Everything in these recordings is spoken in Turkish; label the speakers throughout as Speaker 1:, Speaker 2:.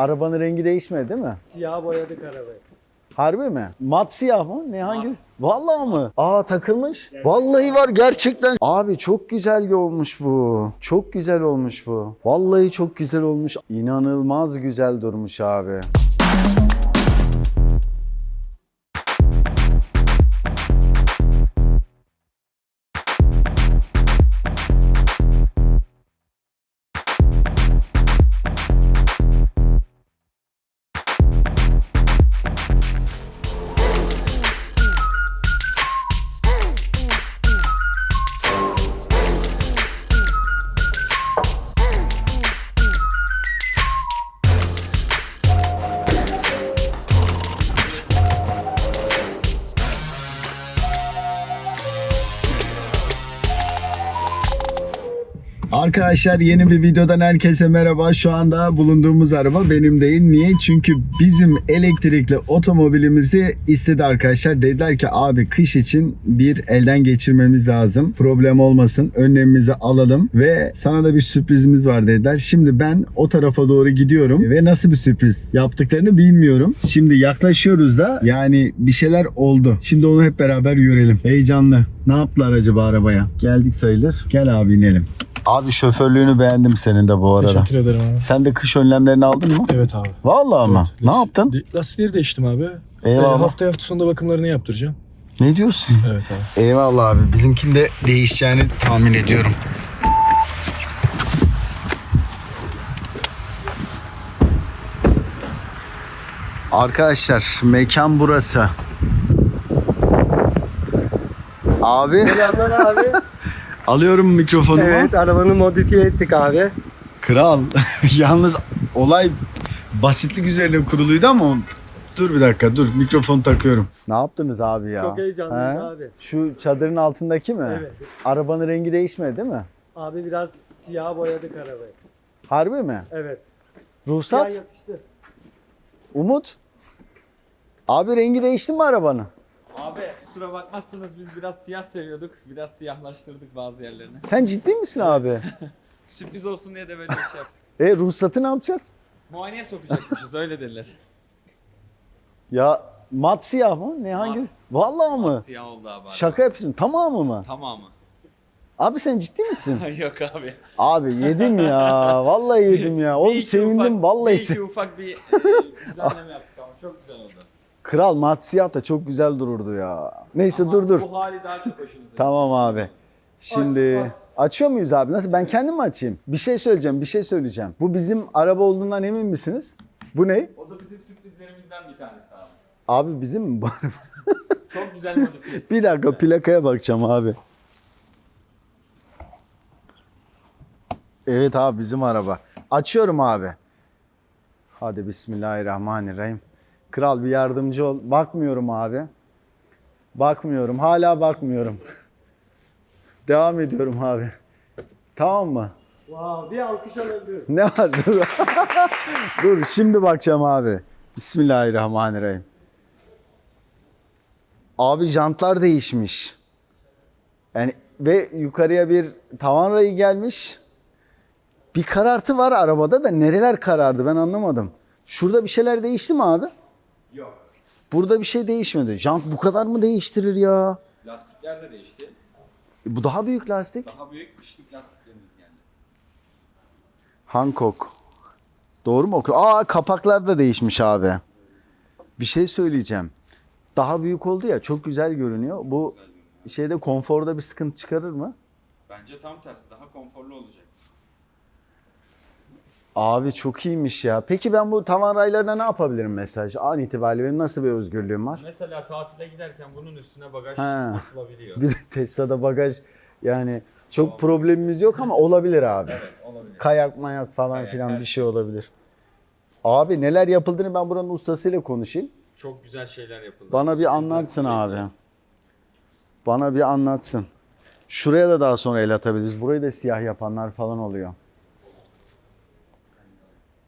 Speaker 1: Arabanın rengi değişmedi değil mi?
Speaker 2: Siyah boyadık arabayı.
Speaker 1: Harbi mi? Mat siyah mı? Ne hangi? Vallahi mı? Aa takılmış. Vallahi var gerçekten. Abi çok güzel olmuş bu. Çok güzel olmuş bu. Vallahi çok güzel olmuş. İnanılmaz güzel durmuş abi. Arkadaşlar yeni bir videodan herkese merhaba. Şu anda bulunduğumuz araba benim değil. Niye? Çünkü bizim elektrikli otomobilimizde istedi arkadaşlar. Dediler ki abi kış için bir elden geçirmemiz lazım. Problem olmasın. Önlemimizi alalım ve sana da bir sürprizimiz var dediler. Şimdi ben o tarafa doğru gidiyorum ve nasıl bir sürpriz yaptıklarını bilmiyorum. Şimdi yaklaşıyoruz da yani bir şeyler oldu. Şimdi onu hep beraber görelim. Heyecanlı. Ne yaptılar acaba arabaya? Geldik sayılır. Gel abi inelim. Abi şoförlüğünü beğendim senin de bu arada.
Speaker 3: Teşekkür ederim abi.
Speaker 1: Sen de kış önlemlerini aldın mı?
Speaker 3: Evet abi.
Speaker 1: Vallahi ama.
Speaker 3: Evet,
Speaker 1: Ne
Speaker 3: lastik-
Speaker 1: yaptın?
Speaker 3: de- Lastikleri değiştim abi.
Speaker 1: Eyvallah.
Speaker 3: Ee, haftaya hafta sonunda bakımlarını yaptıracağım.
Speaker 1: Ne diyorsun?
Speaker 3: Evet abi.
Speaker 1: Eyvallah abi. Bizimkinin de değişeceğini tahmin ediyorum. Arkadaşlar mekan burası. Abi
Speaker 2: Selamlar abi.
Speaker 1: Alıyorum mikrofonumu.
Speaker 2: evet arabanı modifiye ettik abi.
Speaker 1: Kral. Yalnız olay basitlik üzerine kuruluydu ama dur bir dakika dur mikrofon takıyorum. Ne yaptınız abi ya?
Speaker 2: Çok heyecanlıyız
Speaker 1: He?
Speaker 2: abi.
Speaker 1: Şu çadırın altındaki mi?
Speaker 2: Evet.
Speaker 1: Arabanın rengi değişmedi değil mi?
Speaker 2: Abi biraz siyah boyadık arabayı.
Speaker 1: Harbi mi?
Speaker 2: Evet.
Speaker 1: Ruhsat?
Speaker 2: Siyah yapıştı.
Speaker 1: Umut? Abi rengi değişti mi arabanın?
Speaker 4: Abi kusura bakmazsınız biz biraz siyah seviyorduk. Biraz siyahlaştırdık bazı yerlerini.
Speaker 1: Sen ciddi misin abi?
Speaker 4: Sürpriz olsun diye de böyle bir şey yaptık.
Speaker 1: e ruhsatı ne yapacağız?
Speaker 4: Muayeneye sokacakmışız öyle dediler.
Speaker 1: Ya mat siyah mı? Ne hangi?
Speaker 4: Mat.
Speaker 1: Vallahi mı?
Speaker 4: Siyah oldu abi.
Speaker 1: Şaka yapıyorsun. Tamamı mı?
Speaker 4: Tamamı.
Speaker 1: Abi sen ciddi misin?
Speaker 4: Yok abi.
Speaker 1: Abi yedim ya. Vallahi yedim ya.
Speaker 4: Bir
Speaker 1: Oğlum
Speaker 4: iki
Speaker 1: sevindim
Speaker 4: ufak-
Speaker 1: vallahi.
Speaker 4: bir
Speaker 1: se-
Speaker 4: iki ufak bir e, düzenleme yaptık ama çok güzel oldu.
Speaker 1: Kral mat siyah da çok güzel dururdu ya. Neyse
Speaker 4: Ama
Speaker 1: dur dur.
Speaker 4: Bu hali daha çok hoşumuza gitti.
Speaker 1: Tamam abi. Şimdi
Speaker 2: aç.
Speaker 1: açıyor muyuz abi? Nasıl? Ben kendim mi açayım? Bir şey söyleyeceğim, bir şey söyleyeceğim. Bu bizim araba olduğundan emin misiniz? Bu ne?
Speaker 4: O da bizim sürprizlerimizden bir tanesi abi.
Speaker 1: Abi bizim mi bu araba?
Speaker 4: Çok güzel modifiye.
Speaker 1: Bir dakika plakaya bakacağım abi. Evet abi bizim araba. Açıyorum abi. Hadi bismillahirrahmanirrahim. Kral bir yardımcı ol. Bakmıyorum abi. Bakmıyorum. Hala bakmıyorum. Devam ediyorum abi. Tamam mı?
Speaker 2: Wow, bir alkış alabiliyoruz.
Speaker 1: Ne var? Dur. Dur şimdi bakacağım abi. Bismillahirrahmanirrahim. Abi jantlar değişmiş. Yani ve yukarıya bir tavan rayı gelmiş. Bir karartı var arabada da nereler karardı ben anlamadım. Şurada bir şeyler değişti mi abi?
Speaker 4: Yok.
Speaker 1: Burada bir şey değişmedi. Jant bu kadar mı değiştirir ya?
Speaker 4: Lastikler de değişti.
Speaker 1: E, Bu daha büyük lastik.
Speaker 4: Daha büyük kışlık lastiklerimiz geldi.
Speaker 1: Hancock. Doğru mu okuyor? Aa kapaklar da değişmiş abi. Bir şey söyleyeceğim. Daha büyük oldu ya çok güzel görünüyor. Bu şeyde konforda bir sıkıntı çıkarır mı?
Speaker 4: Bence tam tersi daha konforlu olacak.
Speaker 1: Abi çok iyiymiş ya. Peki ben bu tavan raylarına ne yapabilirim mesela? An itibariyle benim nasıl bir özgürlüğüm var?
Speaker 4: Mesela tatile giderken bunun üstüne bagaj
Speaker 1: Ha.
Speaker 4: atılabiliyor.
Speaker 1: Bir de Tesla'da bagaj yani çok problemimiz yok ama olabilir abi.
Speaker 4: Evet olabilir.
Speaker 1: Kayak mayak falan
Speaker 4: Kayak,
Speaker 1: filan
Speaker 4: her
Speaker 1: bir şey olabilir. Abi neler yapıldığını ben buranın ustasıyla konuşayım.
Speaker 4: Çok güzel şeyler yapıldı.
Speaker 1: Bana bir anlatsın abi. Bana bir anlatsın. Şuraya da daha sonra el atabiliriz. Burayı da siyah yapanlar falan oluyor.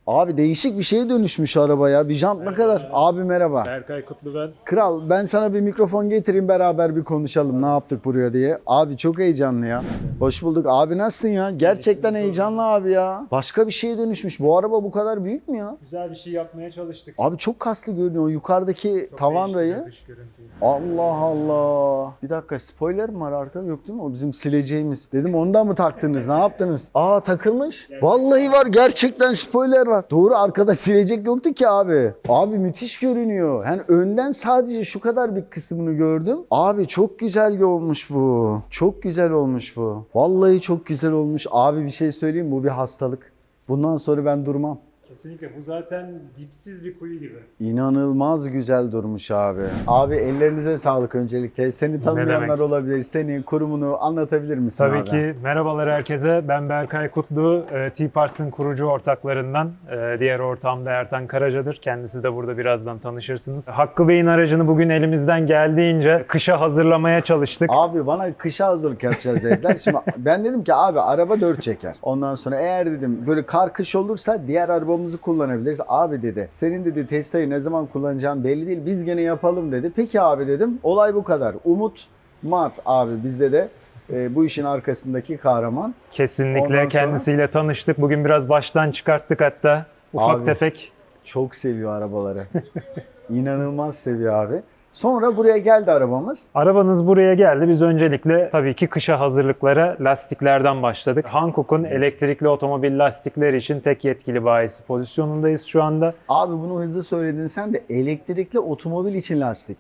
Speaker 1: Abi değişik bir şeye dönüşmüş araba ya. Bir jant ne kadar? Abi merhaba.
Speaker 5: Berkay Kutlu ben.
Speaker 1: Kral ben sana bir mikrofon getireyim beraber bir konuşalım ne yaptık buraya diye. Abi çok heyecanlı ya. Hoş bulduk. Abi nasılsın ya? Gerçekten heyecanlı abi ya. Başka bir şeye dönüşmüş. Bu araba bu kadar büyük mü ya?
Speaker 5: Güzel bir şey yapmaya çalıştık.
Speaker 1: Abi çok kaslı görünüyor. O Yukarıdaki
Speaker 5: Çok
Speaker 1: tavan rayı.
Speaker 5: dış görüntüyü.
Speaker 1: Allah Allah. Bir dakika spoiler mi var arkada? Yok değil mi? O bizim sileceğimiz. Dedim ondan mı taktınız? Ne yaptınız? Aa takılmış. Vallahi var. Gerçekten spoiler var. Doğru arkada silecek yoktu ki abi. Abi müthiş görünüyor. Yani önden sadece şu kadar bir kısmını gördüm. Abi çok güzel olmuş bu. Çok güzel olmuş bu. Vallahi çok güzel olmuş. Abi bir şey söyleyeyim? Bu bir hastalık. Bundan sonra ben durmam.
Speaker 5: Kesinlikle bu zaten dipsiz bir kuyu gibi.
Speaker 1: İnanılmaz güzel durmuş abi. Abi ellerinize sağlık öncelikle. Seni tanımayanlar
Speaker 5: demek.
Speaker 1: olabilir. Seni, kurumunu anlatabilir misin
Speaker 5: Tabii
Speaker 1: abi?
Speaker 5: ki merhabalar herkese. Ben Berkay Kutlu, e, T-Pars'ın kurucu ortaklarından. E, Diğer ortağım da Ertan Karaca'dır. Kendisi de burada birazdan tanışırsınız. Hakkı Bey'in aracını bugün elimizden geldiğince kışa hazırlamaya çalıştık.
Speaker 1: Abi bana kışa hazırlık yapacağız dediler. Şimdi ben dedim ki abi araba dört çeker. Ondan sonra eğer dedim böyle kar kış olursa diğer arabamızı kullanabiliriz. Abi dedi senin dedi Tesla'yı ne zaman kullanacağım belli değil. Biz gene yapalım dedi. Peki abi dedim. Olay bu kadar. Umut Mat abi bizde de e, bu işin arkasındaki kahraman.
Speaker 5: Kesinlikle
Speaker 1: Ondan sonra-
Speaker 5: kendisiyle tanıştık. Bugün biraz baştan çıkarttık hatta. Ufak
Speaker 1: Abi.
Speaker 5: tefek
Speaker 1: Çok seviyor arabaları. İnanılmaz seviyor abi. Sonra buraya geldi arabamız.
Speaker 5: Arabanız buraya geldi. Biz öncelikle tabii ki kışa hazırlıklara lastiklerden başladık. Hankook'un elektrikli otomobil lastikleri için tek yetkili bayisi pozisyonundayız şu anda.
Speaker 1: Abi bunu hızlı söyledin sen de elektrikli otomobil için lastik.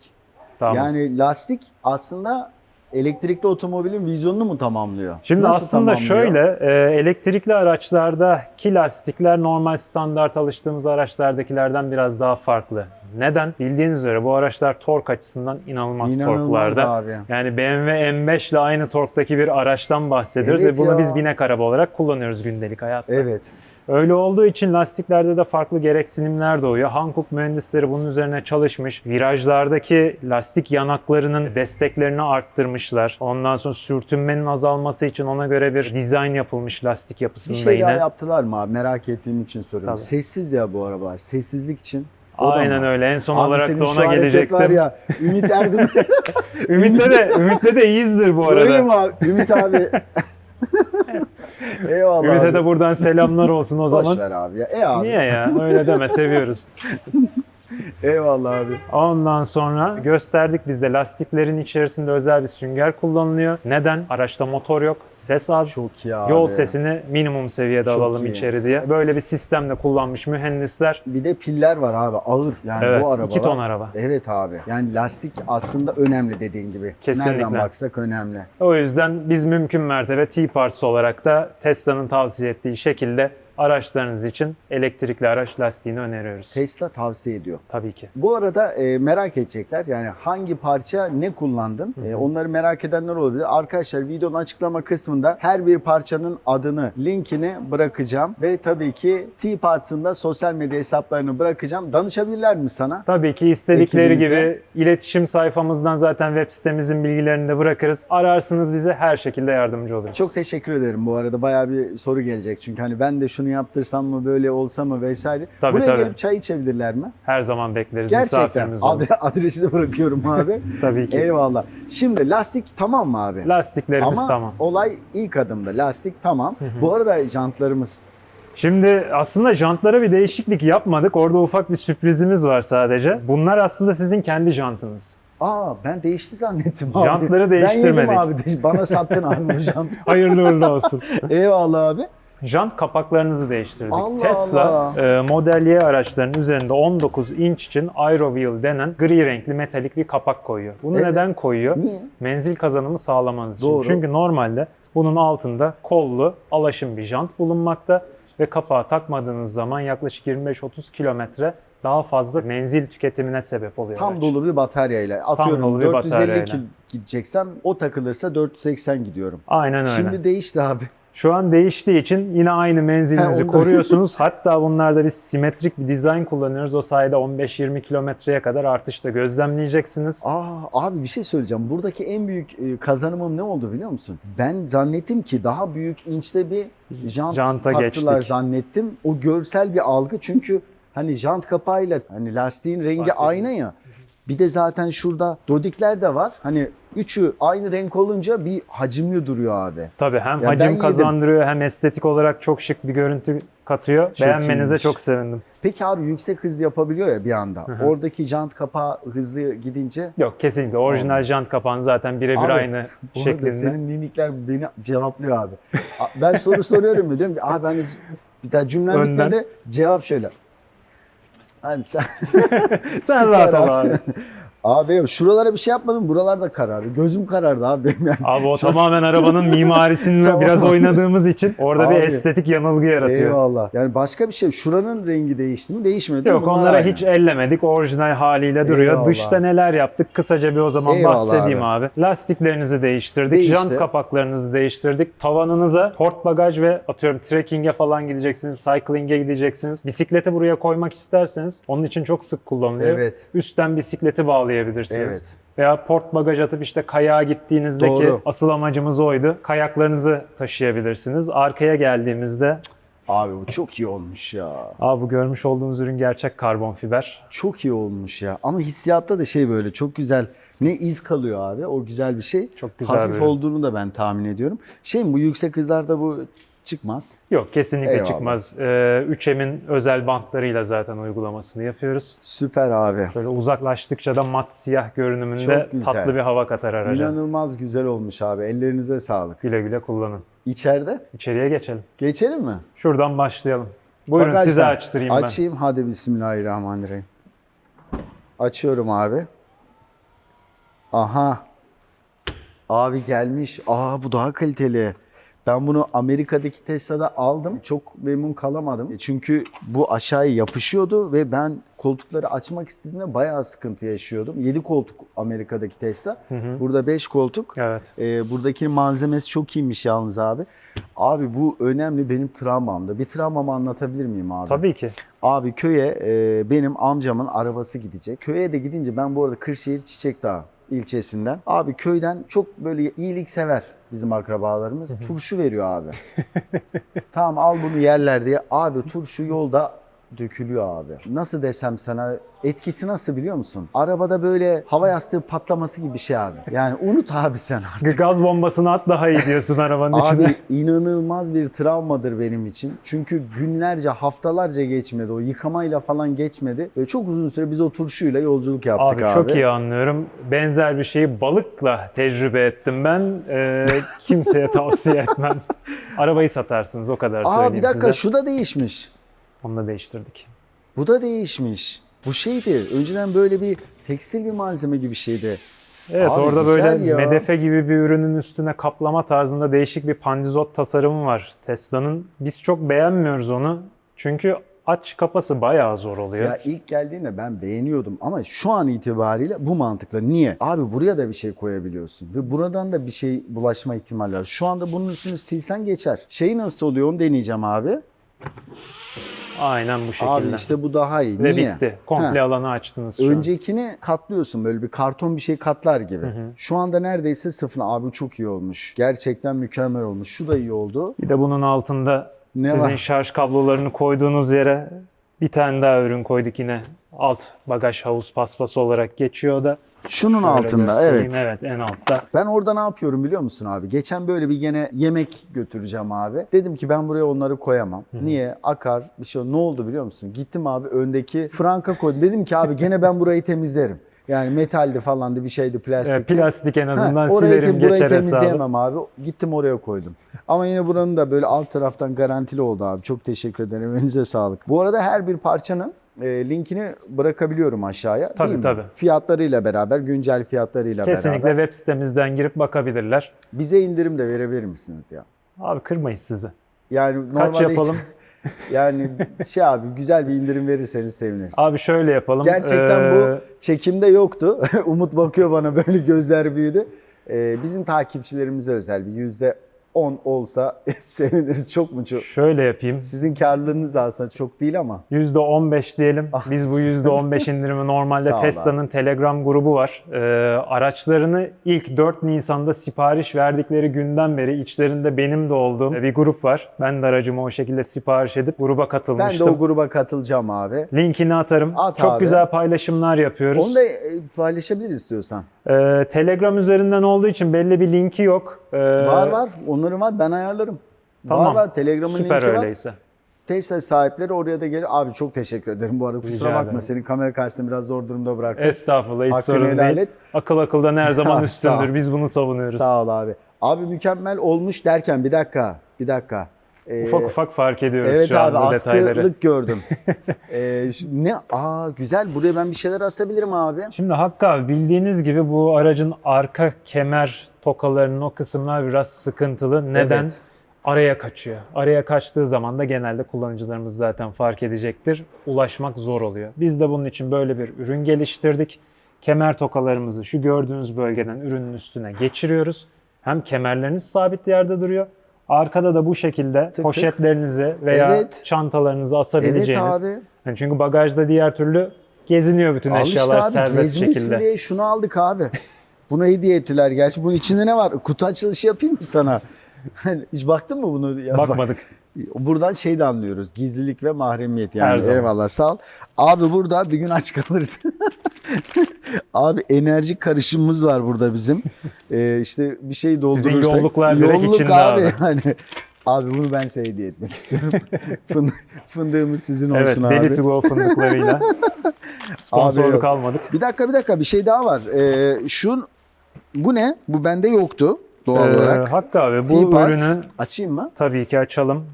Speaker 5: Tamam.
Speaker 1: Yani lastik aslında elektrikli otomobilin vizyonunu mu tamamlıyor?
Speaker 5: Şimdi
Speaker 1: Nasıl
Speaker 5: aslında
Speaker 1: tamamlıyor?
Speaker 5: şöyle, e, elektrikli araçlardaki lastikler normal standart alıştığımız araçlardakilerden biraz daha farklı. Neden? Bildiğiniz üzere bu araçlar tork açısından inanılmaz,
Speaker 1: İnanılmaz
Speaker 5: torklarda.
Speaker 1: abi.
Speaker 5: Yani BMW M5 ile aynı torktaki bir araçtan bahsediyoruz
Speaker 1: Evet
Speaker 5: ve bunu
Speaker 1: ya.
Speaker 5: biz binek araba olarak kullanıyoruz gündelik hayatta.
Speaker 1: Evet.
Speaker 5: Öyle olduğu için lastiklerde de farklı gereksinimler doğuyor. Hankook mühendisleri bunun üzerine çalışmış. Virajlardaki lastik yanaklarının desteklerini arttırmışlar. Ondan sonra sürtünmenin azalması için ona göre bir dizayn yapılmış lastik
Speaker 1: Bir
Speaker 5: yapısında
Speaker 1: şey
Speaker 5: yine.
Speaker 1: daha yaptılar mı abi? Merak ettiğim için soruyorum.
Speaker 5: Tabii.
Speaker 1: Sessiz ya bu arabalar. Sessizlik için. O
Speaker 5: Aynen öyle. En son
Speaker 1: Abi
Speaker 5: olarak da ona gelecektim.
Speaker 1: ya Ümit Erdem.
Speaker 5: Ümit'te de Ümit'te de iyizdir bu
Speaker 1: Öyle
Speaker 5: arada.
Speaker 1: mi abi? Ümit abi. Eyvallah
Speaker 5: Ümit'e
Speaker 1: abi.
Speaker 5: de buradan selamlar olsun o
Speaker 1: Boş
Speaker 5: zaman.
Speaker 1: ver abi ya. E abi.
Speaker 5: Niye ya? Öyle deme seviyoruz.
Speaker 1: Eyvallah abi.
Speaker 5: Ondan sonra gösterdik bizde lastiklerin içerisinde özel bir sünger kullanılıyor. Neden? Araçta motor yok, ses az.
Speaker 1: Çok iyi abi.
Speaker 5: Yol sesini minimum seviyede
Speaker 1: Çok
Speaker 5: alalım
Speaker 1: iyi.
Speaker 5: içeri diye. Böyle bir sistemle kullanmış mühendisler.
Speaker 1: Bir de piller var abi ağır yani
Speaker 5: Evet,
Speaker 1: bu arabalar.
Speaker 5: 2 ton araba.
Speaker 1: Evet abi. Yani lastik aslında önemli dediğin gibi.
Speaker 5: Kesinlikle.
Speaker 1: Nereden baksak önemli.
Speaker 5: O yüzden biz mümkün mertebe T-Parts olarak da Tesla'nın tavsiye ettiği şekilde araçlarınız için elektrikli araç lastiğini öneriyoruz.
Speaker 1: Tesla tavsiye ediyor.
Speaker 5: Tabii ki.
Speaker 1: Bu arada e, merak edecekler yani hangi parça ne kullandın E, onları merak edenler olabilir. Arkadaşlar videonun açıklama kısmında her bir parçanın adını, linkini bırakacağım. Ve tabii ki T-Parts'ın da sosyal medya hesaplarını bırakacağım. Danışabilirler mi sana?
Speaker 5: Tabii ki istedikleri gibi iletişim sayfamızdan zaten web sitemizin bilgilerini de bırakırız. Ararsınız bize her şekilde yardımcı oluruz.
Speaker 1: Çok teşekkür ederim bu arada. Bayağı bir soru gelecek çünkü hani ben de şunu yaptırsam mı böyle olsa mı vesaire.
Speaker 5: Tabii,
Speaker 1: Buraya
Speaker 5: tabii.
Speaker 1: gelip çay içebilirler mi?
Speaker 5: her zaman bekleriz.
Speaker 1: Gerçekten. Adre- adresi de bırakıyorum abi.
Speaker 5: Tabii ki.
Speaker 1: Eyvallah. Şimdi lastik tamam mı abi?
Speaker 5: Lastiklerimiz
Speaker 1: Ama
Speaker 5: tamam.
Speaker 1: olay ilk adımda. Lastik tamam. Bu arada jantlarımız
Speaker 5: Şimdi aslında jantlara bir değişiklik yapmadık. Orada ufak bir sürprizimiz var sadece. Bunlar aslında sizin kendi jantınız.
Speaker 1: Aa ben değişti zannettim abi.
Speaker 5: Jantları
Speaker 1: Ben yedim
Speaker 5: değiştirmedik.
Speaker 1: abi. Bana sattın abi bu jantı.
Speaker 5: Hayırlı uğurlu olsun.
Speaker 1: Eyvallah abi.
Speaker 5: Jant kapaklarınızı değiştirdik.
Speaker 1: Allah
Speaker 5: Tesla
Speaker 1: Allah.
Speaker 5: e, Model Y araçlarının üzerinde 19 inç için Aeroville denen gri renkli metalik bir kapak koyuyor. Bunu
Speaker 1: Evet.
Speaker 5: neden koyuyor?
Speaker 1: Niye?
Speaker 5: Menzil kazanımı sağlamanız için.
Speaker 1: Doğru.
Speaker 5: Çünkü normalde bunun altında kollu, alaşım bir jant bulunmakta ve kapağı takmadığınız zaman yaklaşık 25-30 kilometre daha fazla menzil tüketimine sebep oluyor.
Speaker 1: Tam
Speaker 5: araç.
Speaker 1: dolu bir bataryayla. Atıyorum
Speaker 5: dolu bir
Speaker 1: 450
Speaker 5: bataryayla.
Speaker 1: gideceksem o takılırsa 480 gidiyorum.
Speaker 5: Aynen öyle.
Speaker 1: Şimdi değişti abi.
Speaker 5: Şu an değiştiği için yine aynı menzilinizi
Speaker 1: da-
Speaker 5: koruyorsunuz. Hatta bunlarda biz simetrik bir dizayn kullanıyoruz. O sayede 15-20 kilometreye kadar artış da gözlemleyeceksiniz.
Speaker 1: Aa abi bir şey söyleyeceğim. Buradaki en büyük e, kazanımım ne oldu biliyor musun? Ben zannettim ki daha büyük inçte bir jant
Speaker 5: Janta
Speaker 1: taktılar
Speaker 5: geçtik.
Speaker 1: zannettim. O görsel bir algı çünkü hani jant kapağıyla hani lastiğin rengi
Speaker 5: Fark
Speaker 1: aynı ya. Bir de zaten şurada dodikler de var. Hani üçü aynı renk olunca bir hacimli duruyor abi.
Speaker 5: Tabii hem
Speaker 1: ben
Speaker 5: hacim
Speaker 1: yedim.
Speaker 5: kazandırıyor hem estetik olarak çok şık bir görüntü katıyor. Beğenmenize
Speaker 1: iyiymiş.
Speaker 5: çok sevindim.
Speaker 1: Peki abi yüksek hız yapabiliyor ya bir anda. Oradaki jant kapağı hızlı gidince
Speaker 5: Yok kesinlikle orijinal jant kapağını zaten birebir
Speaker 1: Abi,
Speaker 5: aynı
Speaker 1: Bu arada
Speaker 5: şeklinde.
Speaker 1: senin mimikler beni cevaplıyor abi. A- Ben soru soruyorum ya diyorum ki abi ben bir daha cümlem
Speaker 5: Önden.
Speaker 1: bitmedi. Cevap şöyle. Hani sen
Speaker 5: Sen rahat ol
Speaker 1: abi.
Speaker 5: abi.
Speaker 1: Abi şuralara bir şey yapmadım. Buralar da karardı. Gözüm karardı abi benim yani.
Speaker 5: Abi o tamamen arabanın mimarisini
Speaker 1: Tamam.
Speaker 5: biraz oynadığımız için orada
Speaker 1: Abi.
Speaker 5: bir estetik yanılgı yaratıyor.
Speaker 1: Eyvallah. Yani başka bir şey. Şuranın rengi değişti mi? Değişmedi.
Speaker 5: Yok
Speaker 1: Bunlar
Speaker 5: onlara
Speaker 1: aynı.
Speaker 5: hiç ellemedik. Orijinal haliyle duruyor.
Speaker 1: Eyvallah.
Speaker 5: Dışta neler yaptık? Kısaca bir o zaman
Speaker 1: Eyvallah
Speaker 5: bahsedeyim abi. Lastiklerinizi değiştirdik.
Speaker 1: Değişti.
Speaker 5: Jant kapaklarınızı değiştirdik. Tavanınıza port bagaj ve atıyorum trekking'e falan gideceksiniz. Cycling'e gideceksiniz. Bisikleti buraya koymak isterseniz onun için çok sık kullanılıyor.
Speaker 1: Evet.
Speaker 5: Üstten bisikleti bağlayabilirsiniz.
Speaker 1: Evet.
Speaker 5: Veya port bagaj atıp işte kayağa gittiğinizdeki
Speaker 1: Doğru.
Speaker 5: asıl amacımız oydu. Kayaklarınızı taşıyabilirsiniz. Arkaya geldiğimizde
Speaker 1: Abi bu çok iyi olmuş ya.
Speaker 5: Aa bu görmüş olduğunuz ürün gerçek karbon fiber.
Speaker 1: Çok iyi olmuş ya. Ama hissiyatta da şey böyle çok güzel. Ne iz kalıyor abi. O güzel bir şey.
Speaker 5: Çok güzel
Speaker 1: Hafif
Speaker 5: bir ürün.
Speaker 1: olduğunu da ben tahmin ediyorum. Şey bu yüksek hızlarda bu çıkmaz.
Speaker 5: Yok kesinlikle
Speaker 1: Eyvallah.
Speaker 5: çıkmaz. Ee, 3M'in özel bantlarıyla zaten uygulamasını yapıyoruz.
Speaker 1: Süper abi.
Speaker 5: Böyle uzaklaştıkça da mat siyah görünümünde
Speaker 1: Çok güzel.
Speaker 5: tatlı bir hava katar araca.
Speaker 1: İnanılmaz güzel olmuş abi. Ellerinize sağlık.
Speaker 5: Güle güle kullanın.
Speaker 1: İçeride
Speaker 5: İçeriye geçelim.
Speaker 1: geçelim mi?
Speaker 5: Şuradan başlayalım. Buyurun
Speaker 1: Bagajdan.
Speaker 5: size açtırayım ben.
Speaker 1: Açayım. Hadi bismillahirrahmanirrahim. Açıyorum abi. Aha. Abi gelmiş. Aa bu daha kaliteli. Ben bunu Amerika'daki Tesla'da aldım. Çok memnun kalamadım. Çünkü bu aşağıya yapışıyordu ve ben koltukları açmak istediğimde bayağı sıkıntı yaşıyordum. 7 koltuk Amerika'daki Tesla. Burada 5 koltuk.
Speaker 5: Evet.
Speaker 1: Ee, buradaki malzemesi çok iyiymiş yalnız abi. Abi bu önemli benim travmamda. Bir travmamı anlatabilir miyim abi?
Speaker 5: Tabii ki.
Speaker 1: Abi köye e, benim amcamın arabası gidecek. Köye de gidince ben bu arada Kırşehir Çiçekdağ ilçesinden. Abi köyden çok böyle iyiliksever bizim akrabalarımız. turşu veriyor abi. tamam al bunu yerler diye. Abi turşu yolda dökülüyor abi. Nasıl desem sana etkisi nasıl biliyor musun? Arabada böyle hava yastığı patlaması gibi bir şey abi. Yani unut abi sen artık.
Speaker 5: Gaz bombasını at daha iyi diyorsun arabanın içine.
Speaker 1: Abi inanılmaz bir travmadır benim için. Çünkü günlerce, haftalarca geçmedi. O yıkamayla falan geçmedi. Ve çok uzun süre biz o turşuyla yolculuk yaptık
Speaker 5: Abi,
Speaker 1: abi.
Speaker 5: çok iyi anlıyorum. Benzer bir şeyi balıkla tecrübe ettim ben. Ee, kimseye tavsiye etmem. Arabayı satarsınız o kadar söyleyeyim
Speaker 1: Aa bir dakika
Speaker 5: size.
Speaker 1: şu da değişmiş.
Speaker 5: Onu da değiştirdik.
Speaker 1: Bu da değişmiş. Bu şeydi. Önceden böyle bir tekstil bir malzeme gibi şeydi.
Speaker 5: Evet
Speaker 1: Abi
Speaker 5: orada böyle
Speaker 1: ya.
Speaker 5: medefe gibi bir ürünün üstüne kaplama tarzında değişik bir pandizot tasarımı var Tesla'nın. Biz çok beğenmiyoruz onu. Çünkü aç kapası bayağı zor oluyor.
Speaker 1: Ya ilk geldiğinde ben beğeniyordum ama şu an itibariyle bu mantıkla. Niye? Abi buraya da bir şey koyabiliyorsun ve buradan da bir şey bulaşma ihtimali var. Şu anda bunun üstünü silsen geçer. Şey nasıl oluyor onu deneyeceğim abi.
Speaker 5: Aynen bu şekilde.
Speaker 1: Abi işte bu daha iyi.
Speaker 5: Ve
Speaker 1: Niye?
Speaker 5: bitti. Komple
Speaker 1: Ha.
Speaker 5: alanı açtınız şu an.
Speaker 1: Öncekini katlıyorsun böyle bir karton bir şey katlar gibi. Şu anda neredeyse sıfır. Abi çok iyi olmuş. Gerçekten mükemmel olmuş. Şu da iyi oldu.
Speaker 5: Bir de bunun altında
Speaker 1: Ne
Speaker 5: sizin
Speaker 1: var?
Speaker 5: şarj kablolarını koyduğunuz yere bir tane daha ürün koyduk yine. Alt bagaj havuz paspası olarak geçiyor da.
Speaker 1: Şunun
Speaker 5: Şöyle
Speaker 1: altında evet.
Speaker 5: Evet en altta.
Speaker 1: Ben orada ne yapıyorum biliyor musun abi? Geçen böyle bir gene yemek götüreceğim abi. Dedim ki ben buraya onları koyamam. Niye? Akar bir şey. Ne oldu biliyor musun? Gittim abi öndeki franka koydum. Dedim ki abi gene ben burayı temizlerim. Yani metaldi falandı bir şeydi plastik.
Speaker 5: Evet, plastik en azından
Speaker 1: Ha, orayı
Speaker 5: silerim
Speaker 1: burayı
Speaker 5: geçer hesabı.
Speaker 1: temizleyemem abi. Gittim oraya koydum. Ama yine buranın da böyle alt taraftan garantili oldu abi. Çok teşekkür ederim. Elinize sağlık. Bu arada her bir parçanın e, linkini bırakabiliyorum aşağıya.
Speaker 5: Tabii,
Speaker 1: değil mi?
Speaker 5: tabii.
Speaker 1: Fiyatlarıyla beraber, güncel fiyatlarıyla
Speaker 5: Kesinlikle
Speaker 1: beraber.
Speaker 5: web sitemizden girip bakabilirler.
Speaker 1: Bize indirim de verebilir misiniz ya?
Speaker 5: Abi kırmayız sizi.
Speaker 1: Yani
Speaker 5: Kaç
Speaker 1: normalde hiç-
Speaker 5: yapalım?
Speaker 1: yani şey abi güzel bir indirim verirseniz seviniriz.
Speaker 5: Abi şöyle yapalım.
Speaker 1: Gerçekten
Speaker 5: Ee,
Speaker 1: bu çekimde yoktu. Umut bakıyor bana böyle gözler büyüdü. Ee, bizim takipçilerimize özel bir yüzde 10 olsa seviniriz. Çok mu çok?
Speaker 5: Şöyle yapayım.
Speaker 1: Sizin karlılığınız da aslında çok değil ama.
Speaker 5: %15 diyelim. Biz bu %15 indirimi normalde Tesla'nın Telegram grubu var. Ee, araçlarını ilk 4 Nisan'da sipariş verdikleri günden beri içlerinde benim de olduğum bir grup var. Ben de aracımı o şekilde sipariş edip gruba
Speaker 1: Ben
Speaker 5: katılmıştım.
Speaker 1: de o gruba katılacağım abi.
Speaker 5: Linkini atarım.
Speaker 1: At
Speaker 5: Çok
Speaker 1: abi.
Speaker 5: güzel paylaşımlar yapıyoruz.
Speaker 1: Onu da e, paylaşabiliriz istiyorsan.
Speaker 5: Ee, Telegram üzerinden olduğu için belli bir linki yok. Ee,
Speaker 1: Var var. Onların var. Ben ayarlarım.
Speaker 5: Tamam.
Speaker 1: Var var. Telegram'ın
Speaker 5: Süper
Speaker 1: linki var.
Speaker 5: öyleyse.
Speaker 1: Tesla sahipleri oraya da gelir. Abi çok teşekkür ederim bu arada. Kusura
Speaker 5: Rica
Speaker 1: bakma
Speaker 5: ederim.
Speaker 1: senin kamera karşısında biraz zor durumda bıraktım.
Speaker 5: Estağfurullah hiç
Speaker 1: Hakkını
Speaker 5: sorun değil.
Speaker 1: et.
Speaker 5: Akıl akıldan her zaman üstündür. Biz bunu savunuyoruz.
Speaker 1: Sağ ol abi. Abi mükemmel olmuş derken bir dakika. Bir dakika. Ee,
Speaker 5: Ufak ufak fark ediyoruz
Speaker 1: Evet
Speaker 5: şu
Speaker 1: abi
Speaker 5: anda detayları.
Speaker 1: askılık gördüm. ee, ne? Aa güzel. Buraya ben bir şeyler asabilirim abi.
Speaker 5: Şimdi Hakkı abi bildiğiniz gibi bu aracın arka kemer tokalarının o kısımlar biraz sıkıntılı. Neden?
Speaker 1: Evet.
Speaker 5: Araya kaçıyor. Araya kaçtığı zaman da genelde kullanıcılarımız zaten fark edecektir. Ulaşmak zor oluyor. Biz de bunun için böyle bir ürün geliştirdik. Kemer tokalarımızı şu gördüğünüz bölgeden ürünün üstüne geçiriyoruz. Hem kemerleriniz sabit yerde duruyor. Arkada da bu şekilde
Speaker 1: tık.
Speaker 5: poşetlerinizi veya
Speaker 1: Evet.
Speaker 5: çantalarınızı
Speaker 1: Evet
Speaker 5: asabileceğiniz.
Speaker 1: abi.
Speaker 5: Yani çünkü bagajda diğer türlü geziniyor bütün
Speaker 1: Al işte
Speaker 5: eşyalar
Speaker 1: abi
Speaker 5: serbest şekilde.
Speaker 1: diye şunu aldık abi. Bunu hediye ettiler gerçi. Bunun içinde ne var? Kutu açılışı yapayım mı sana? Hiç baktın mı bunu? Ya bak-
Speaker 5: Bakmadık.
Speaker 1: Buradan şey de anlıyoruz. Gizlilik ve mahremiyet yani.
Speaker 5: Her zaman.
Speaker 1: Eyvallah sağ ol. Abi burada bir gün aç kalırız. Abi enerji karışımımız var burada bizim. Ee, işte bir şey doldurursak.
Speaker 5: yolluklar direkt
Speaker 1: Yolluk
Speaker 5: içinde
Speaker 1: abi.
Speaker 5: abi.
Speaker 1: Hani, abi bunu ben size hediye etmek istiyorum. Fındığımız sizin
Speaker 5: Evet,
Speaker 1: olsun
Speaker 5: Deli
Speaker 1: abi.
Speaker 5: to Go fındıklarıyla sponsorluk almadık.
Speaker 1: Bir dakika bir dakika bir şey daha var. Ee, şu bu ne? Bu bende yoktu doğal
Speaker 5: Ee,
Speaker 1: olarak.
Speaker 5: Hakkı abi bu ürünün
Speaker 1: açayım mı?
Speaker 5: tabii ki açalım.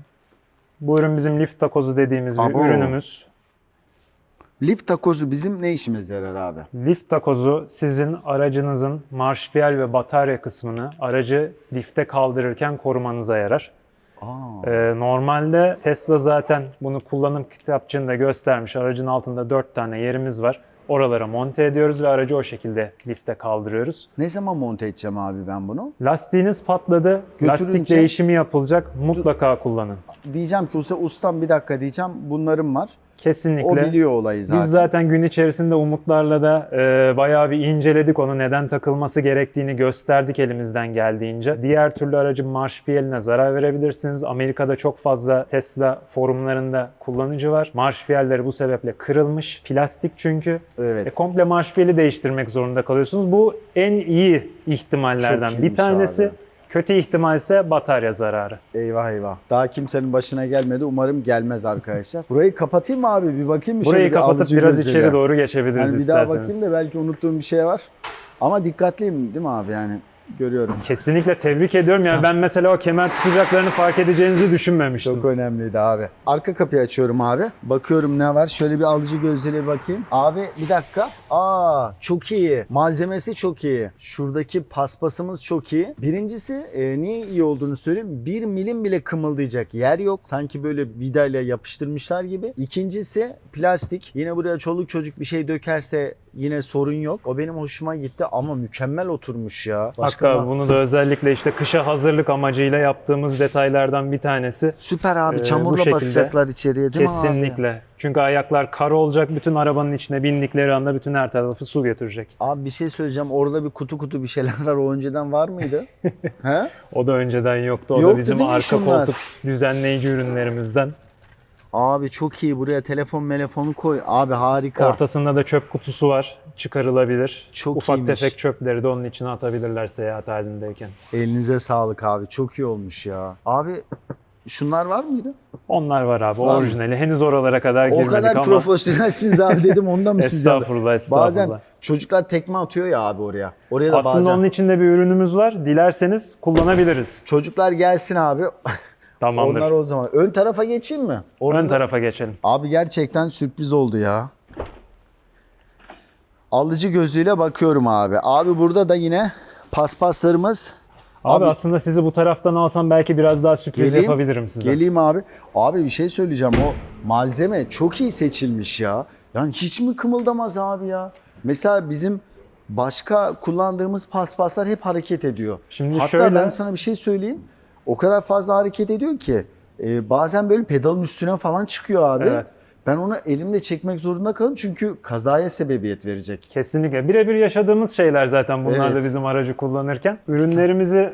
Speaker 5: Bu ürün bizim lift takozu dediğimiz bir
Speaker 1: Abo.
Speaker 5: ürünümüz.
Speaker 1: Lift takozu bizim ne işimize yarar abi?
Speaker 5: Lift takozu sizin aracınızın marşpiyel ve batarya kısmını aracı lifte kaldırırken korumanıza yarar.
Speaker 1: Aa.
Speaker 5: Ee, normalde Tesla zaten bunu kullanım kitapçığında göstermiş. Aracın altında 4 tane yerimiz var. Oralara monte ediyoruz ve aracı o şekilde lifte kaldırıyoruz.
Speaker 1: Ne zaman monte edeceğim abi ben bunu?
Speaker 5: Lastiğiniz patladı. Lastik
Speaker 1: Götürünce-
Speaker 5: değişimi yapılacak. Mutlaka kullanın.
Speaker 1: Diyeceğim ki usta ustam bir dakika diyeceğim. Bunlarım var.
Speaker 5: Kesinlikle.
Speaker 1: O biliyor olayı zaten.
Speaker 5: Biz zaten gün içerisinde Umutlarla da e, bayağı bir inceledik onu neden takılması gerektiğini gösterdik elimizden geldiğince. Diğer türlü aracın marşpiyeline zarar verebilirsiniz. Amerika'da çok fazla Tesla forumlarında kullanıcı var. Marşpiyelleri bu sebeple kırılmış. Plastik çünkü.
Speaker 1: Evet.
Speaker 5: E, komple marşpiyeli değiştirmek zorunda kalıyorsunuz. Bu en iyi ihtimallerden bir tanesi.
Speaker 1: abi.
Speaker 5: Kötü ihtimal ise batarya zararı.
Speaker 1: Eyvah eyvah. Daha kimsenin başına gelmedi. Umarım gelmez arkadaşlar. Burayı kapatayım mı abi? Bir bakayım mı? şöyle
Speaker 5: Burayı
Speaker 1: bir
Speaker 5: kapatıp biraz
Speaker 1: gözüyle?
Speaker 5: içeri doğru geçebiliriz
Speaker 1: Yani bir daha
Speaker 5: isterseniz.
Speaker 1: bakayım da belki unuttuğum bir şey var. Ama dikkatliyim değil mi abi yani? Görüyorum.
Speaker 5: Kesinlikle tebrik ediyorum. Yani ben mesela o kemer tutacaklarını fark edeceğinizi düşünmemiştim.
Speaker 1: Çok önemliydi abi. Arka kapıyı açıyorum abi. Bakıyorum ne var. Şöyle bir alıcı gözüyle bakayım. Abi bir dakika. Aa çok iyi. Malzemesi çok iyi. Şuradaki paspasımız çok iyi. Birincisi e, niye iyi olduğunu söyleyeyim. Bir milim bile kımıldayacak yer yok. Sanki böyle vidayla yapıştırmışlar gibi. İkincisi plastik. Yine buraya çoluk çocuk bir şey dökerse yine sorun yok. O benim hoşuma gitti ama mükemmel oturmuş ya. Başka
Speaker 5: Hatta
Speaker 1: mı?
Speaker 5: bunu da özellikle işte kışa hazırlık amacıyla yaptığımız detaylardan bir tanesi.
Speaker 1: Süper abi.
Speaker 5: Ee,
Speaker 1: Çamurla basacaklar içeriye değil mi abi?
Speaker 5: Kesinlikle. Çünkü ayaklar kar olacak. Bütün arabanın içine bindikleri anda bütün her tarafı su götürecek.
Speaker 1: Abi bir şey söyleyeceğim. Orada bir kutu kutu bir şeyler var. O önceden var mıydı? He?
Speaker 5: O da önceden yoktu. O
Speaker 1: Yoktu
Speaker 5: da bizim
Speaker 1: mi
Speaker 5: arka
Speaker 1: şunlar?
Speaker 5: koltuk düzenleyici ürünlerimizden.
Speaker 1: Abi çok iyi. Buraya telefon telefonu koy. Abi harika.
Speaker 5: Ortasında da çöp kutusu var. Çıkarılabilir.
Speaker 1: Çok
Speaker 5: Ufak
Speaker 1: iyiymiş.
Speaker 5: tefek çöpleri de onun içine atabilirler seyahat halindeyken.
Speaker 1: Elinize sağlık abi. Çok iyi olmuş ya. Abi şunlar var mıydı?
Speaker 5: Onlar var abi.
Speaker 1: Var?
Speaker 5: Orijinali. Henüz oralara kadar
Speaker 1: O
Speaker 5: girmedik
Speaker 1: kadar
Speaker 5: ama.
Speaker 1: profesyonelsiniz abi dedim. Ondan mı siz?
Speaker 5: Estağfurullah, estağfurullah.
Speaker 1: Bazen çocuklar tekme atıyor ya abi oraya. Oraya da
Speaker 5: Aslında
Speaker 1: bazen.
Speaker 5: onun içinde bir ürünümüz var. Dilerseniz kullanabiliriz.
Speaker 1: Çocuklar gelsin abi.
Speaker 5: Tamamdır.
Speaker 1: Onlar o zaman. Ön tarafa geçeyim mi? Orada
Speaker 5: Ön tarafa geçelim.
Speaker 1: Abi gerçekten sürpriz oldu ya. Alıcı gözüyle bakıyorum abi. Abi burada da yine paspaslarımız.
Speaker 5: Abi,
Speaker 1: Abi-
Speaker 5: aslında sizi bu taraftan alsam belki biraz daha sürpriz
Speaker 1: Geleyim.
Speaker 5: yapabilirim size.
Speaker 1: Geleyim abi. Abi bir şey söyleyeceğim. O malzeme çok iyi seçilmiş ya. Yani hiç mi kımıldamaz abi ya? Mesela bizim başka kullandığımız paspaslar hep hareket ediyor.
Speaker 5: Şimdi
Speaker 1: Hatta
Speaker 5: şöyle-
Speaker 1: ben sana bir şey söyleyeyim. o kadar fazla hareket ediyor ki e, bazen böyle pedalın üstüne falan çıkıyor abi.
Speaker 5: Evet.
Speaker 1: Ben onu elimle çekmek zorunda kalıyorum çünkü kazaya sebebiyet verecek.
Speaker 5: Kesinlikle. Birebir yaşadığımız şeyler zaten bunlar da
Speaker 1: Evet.
Speaker 5: bizim aracı kullanırken. Ürünlerimizi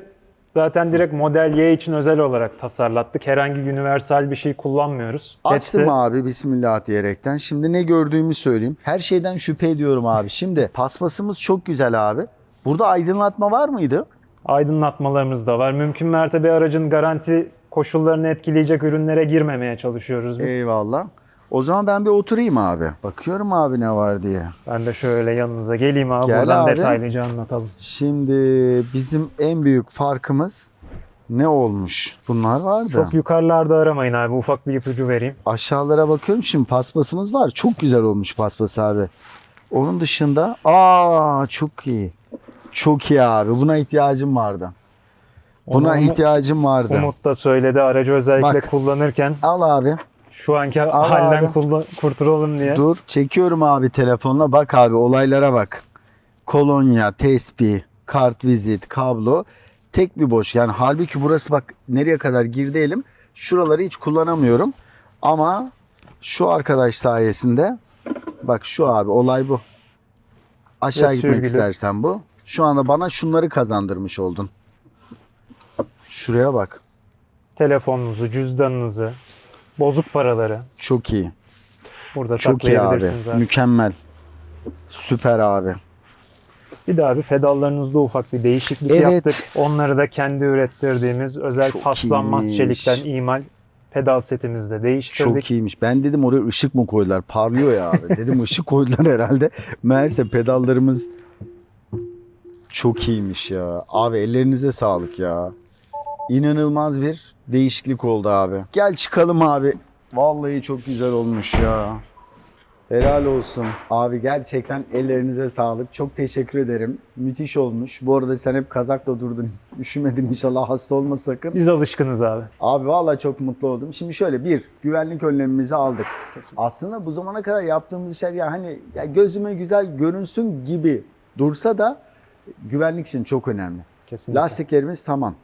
Speaker 5: zaten direkt Model Y için özel olarak tasarlattık. Herhangi universal bir şey kullanmıyoruz.
Speaker 1: Açtım
Speaker 5: Geçse-
Speaker 1: abi bismillah diyerekten. Şimdi ne gördüğümü söyleyeyim. Her şeyden şüphe ediyorum abi. Şimdi paspasımız çok güzel abi. Burada aydınlatma var mıydı?
Speaker 5: aydınlatmalarımız da var. Mümkün mertebe aracın garanti koşullarını etkileyecek ürünlere girmemeye çalışıyoruz biz.
Speaker 1: Eyvallah. O zaman ben bir oturayım abi. Bakıyorum abi ne var diye.
Speaker 5: Ben de şöyle yanınıza geleyim abi.
Speaker 1: Gel
Speaker 5: Buradan
Speaker 1: abi.
Speaker 5: detaylıca anlatalım.
Speaker 1: Şimdi bizim en büyük farkımız ne olmuş? Bunlar vardı.
Speaker 5: Çok yukarılarda aramayın abi. Ufak bir ipucu vereyim.
Speaker 1: Aşağılara bakıyorum şimdi paspasımız var. Çok güzel olmuş paspas abi. Onun dışında aa çok iyi. Çok iyi abi. Buna ihtiyacım vardı. Buna
Speaker 5: Onu
Speaker 1: ihtiyacım vardı.
Speaker 5: Umut da söyledi aracı özellikle
Speaker 1: Bak.
Speaker 5: kullanırken
Speaker 1: Al abi.
Speaker 5: Şu anki
Speaker 1: Al
Speaker 5: halden
Speaker 1: abi.
Speaker 5: kullan- kurtulalım diye.
Speaker 1: Dur. Çekiyorum abi telefonla. Bak abi olaylara bak. Kolonya, tespih, kart vizit, kablo. Tek bir boş. Yani halbuki burası bak nereye kadar girdi elim. Şuraları hiç kullanamıyorum. Ama şu arkadaş sayesinde bak şu abi olay bu. Aşağı
Speaker 5: Ve
Speaker 1: gitmek
Speaker 5: sürgülü.
Speaker 1: istersen bu. Şu anda bana şunları kazandırmış oldun. Şuraya bak.
Speaker 5: Telefonunuzu, cüzdanınızı, bozuk paraları
Speaker 1: Çok iyi.
Speaker 5: burada
Speaker 1: Çok iyi abi.
Speaker 5: abi.
Speaker 1: Mükemmel. Süper abi.
Speaker 5: Bir de abi pedallarınızda ufak bir değişiklik
Speaker 1: Evet.
Speaker 5: yaptık. Onları da kendi ürettirdiğimiz özel
Speaker 1: Çok
Speaker 5: paslanmaz
Speaker 1: iyiymiş.
Speaker 5: çelikten imal pedal setimizde değiştirdik.
Speaker 1: Çok iyiymiş. Ben dedim oraya ışık mı koydular? Parlıyor ya abi. Dedim ışık koydular herhalde. Meğerse pedallarımız çok iyiymiş ya. Abi ellerinize sağlık ya. İnanılmaz bir değişiklik oldu abi. Gel çıkalım abi. Vallahi çok güzel olmuş ya. Helal olsun. Abi gerçekten ellerinize sağlık. Çok teşekkür ederim. Müthiş olmuş. Bu arada sen hep kazakla durdun. Üşümedin inşallah hasta olma sakın.
Speaker 5: Biz alışkınız abi.
Speaker 1: Abi vallahi çok mutlu oldum. Şimdi şöyle bir güvenlik önlemimizi aldık. Aslında bu zamana kadar yaptığımız işler ya hani ya gözüme güzel görünsün gibi dursa da güvenlik için çok önemli.
Speaker 5: Kesinlikle.
Speaker 1: Lastiklerimiz tamam.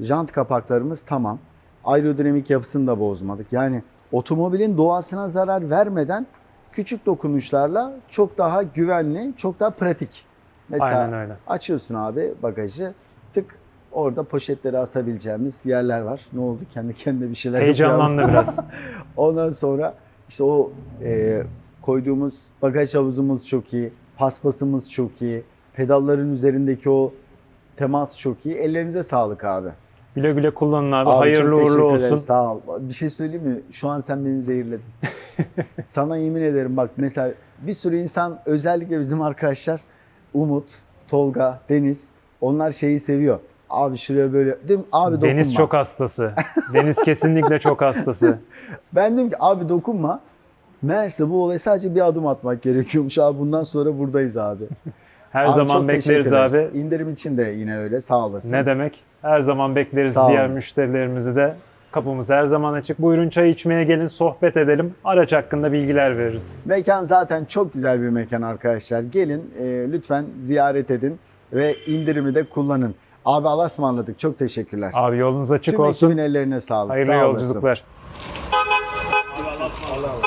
Speaker 1: Jant kapaklarımız tamam. Aerodinamik yapısını da bozmadık. Yani otomobilin doğasına zarar vermeden küçük dokunuşlarla çok daha güvenli, çok daha pratik. Mesela
Speaker 5: Aynen öyle.
Speaker 1: açıyorsun abi bagajı tık orada poşetleri asabileceğimiz yerler var. Ne oldu? Kendi kendine bir şeyler.
Speaker 5: Heyecanlandı biraz.
Speaker 1: Ondan sonra işte o e, koyduğumuz bagaj havuzumuz çok iyi. Paspasımız çok iyi. Pedalların üzerindeki o temas çok iyi. Ellerinize sağlık abi.
Speaker 5: Güle güle kullanın abi.
Speaker 1: Abi
Speaker 5: Hayırlı uğurlu
Speaker 1: ederim.
Speaker 5: olsun.
Speaker 1: Sağ ol. Bir şey söyleyeyim mi? Şu an sen beni zehirledin. Sana yemin ederim bak mesela bir sürü insan özellikle bizim arkadaşlar Umut, Tolga, Deniz onlar şeyi seviyor. Abi şuraya böyle değil mi? Abi dokunma.
Speaker 5: Deniz çok hastası. Deniz kesinlikle çok hastası.
Speaker 1: Ben dedim ki abi dokunma. Meğerse bu olay sadece bir adım atmak gerekiyormuş abi. Bundan sonra buradayız abi.
Speaker 5: Her
Speaker 1: Abi
Speaker 5: zaman bekleriz abi.
Speaker 1: İndirim için de yine öyle sağ olasın.
Speaker 5: Ne demek? Her zaman bekleriz
Speaker 1: Sağ
Speaker 5: diğer
Speaker 1: olun.
Speaker 5: müşterilerimizi de. Kapımız her zaman açık. Buyurun çay içmeye gelin, sohbet edelim. Araç hakkında bilgiler veririz.
Speaker 1: Mekan zaten çok güzel bir mekan arkadaşlar. Gelin e, lütfen ziyaret edin ve indirimi de kullanın. Abi Allah'a ısmarladık. Çok teşekkürler.
Speaker 5: Abi yolunuz açık
Speaker 1: Tüm
Speaker 5: olsun.
Speaker 1: ekibin ellerine sağlık.
Speaker 5: Hayırlı
Speaker 1: Sağ olasın.
Speaker 5: yolculuklar.
Speaker 2: Allah'a ısmarladık.